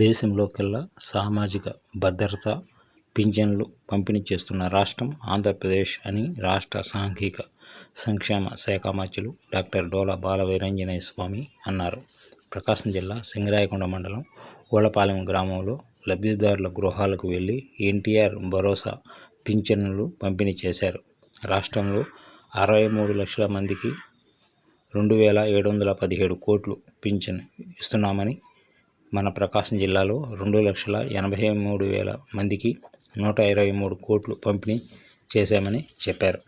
దేశంలోకెల్లా సామాజిక భద్రత పింఛన్లు పంపిణీ చేస్తున్న రాష్ట్రం ఆంధ్రప్రదేశ్ అని రాష్ట్ర సాంఘిక సంక్షేమ శాఖ మంత్రులు డాక్టర్ డోలా బాలవీరంజనేయ స్వామి అన్నారు. ప్రకాశం జిల్లా సింగరాయకొండ మండలం ఓలపాలెం గ్రామంలో లబ్ధిదారుల గృహాలకు వెళ్ళి ఎన్టీఆర్ భరోసా పింఛన్లు పంపిణీ చేశారు. రాష్ట్రంలో అరవై మూడు లక్షల మందికి రెండు వేల ఏడు వందల పదిహేడు కోట్లు పింఛన్ ఇస్తున్నామని మన ప్రకాశం జిల్లాలో రెండు లక్షల ఎనభై మూడు వేల మందికి నూట ఇరవై మూడు కోట్లు పంపిణీ చేశామని చెప్పారు.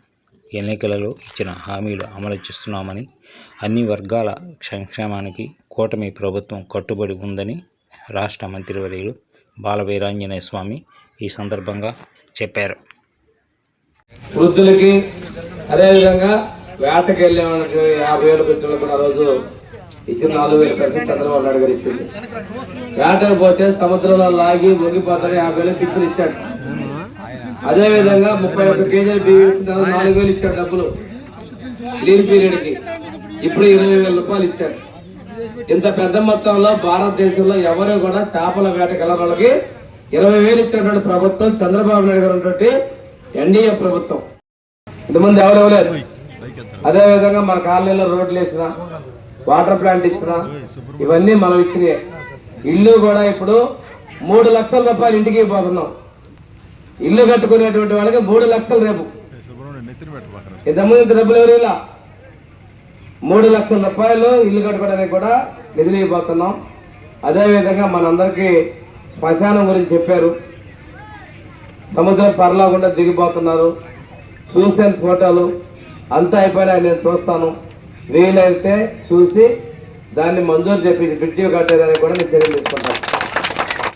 ఎన్నికలలో ఇచ్చిన హామీలు అమలు చేస్తున్నామని అన్ని వర్గాల సంక్షేమానికి కూటమి ప్రభుత్వం కట్టుబడి ఉందని రాష్ట్ర మంత్రివర్యులు బాలవీరాంజనేయ స్వామి ఈ సందర్భంగా చెప్పారు. వృద్ధులకి అదేవిధంగా వేటకి వెళ్ళే వాళ్ళకి యాభై వేల పెట్టుబడులు కూడా ఆ రోజు ఇచ్చిన నాలుగు వేల పెట్టి చంద్రబాబు నాయుడు గారు ఇచ్చింది. వేటకు పోతే సముద్రంలో లాగి మునిగిపోతారు యాభై వేలు పిచ్చులు ఇచ్చాడు. అదే విధంగా ముప్పై ఒక్క కేజీలు బియ్యం నాలుగు వేలు ఇచ్చాడు డబ్బులు. లీన్ పీరియడ్కి. ఇప్పుడు ఇరవై వేల రూపాయలు ఇచ్చాడు. ఇంత పెద్ద మొత్తంలో భారతదేశంలో ఎవరు కూడా చేపల వేటకి వాళ్ళకి ఇరవై వేలు ఇచ్చినటువంటి ప్రభుత్వం చంద్రబాబు నాయుడు గారు ఉన్నటువంటి ఎన్డీఏ ప్రభుత్వం. ఇంతమంది ఎవరు అదేవిధంగా అదే విధంగా మన కాలనీలో రోడ్లు వేసిన వాటర్ ప్లాంట్ ఇచ్చిన ఇవన్నీ మనం ఇచ్చినాయి. ఇల్లు కూడా ఇప్పుడు మూడు లక్షల రూపాయలు ఇంటికి పోతున్నాం. ఇల్లు కట్టుకునేటువంటి వాళ్ళకి మూడు లక్షలు రేపు. ఇంతకుముందు ఇంత డబ్బులు ఎవరు ఇలా మూడు లక్షల రూపాయలు ఇల్లు కట్టుకోవడానికి కూడా నిధులు ఇవ్వబోతున్నాం. అదేవిధంగా మనందరికీ శ్మశానం గురించి చెప్పారు. సముద్రం పర్లాకుండా దిగిపోతున్నారు. చూసాను ఫోటోలు. అంతా అయిపోయినా నేను చూస్తాను. వీలైతే చూసి దాన్ని మంజూరు చేపించి బ్రిడ్జి కట్టేదానికి కూడా నేను చర్యలు తీసుకుంటాను.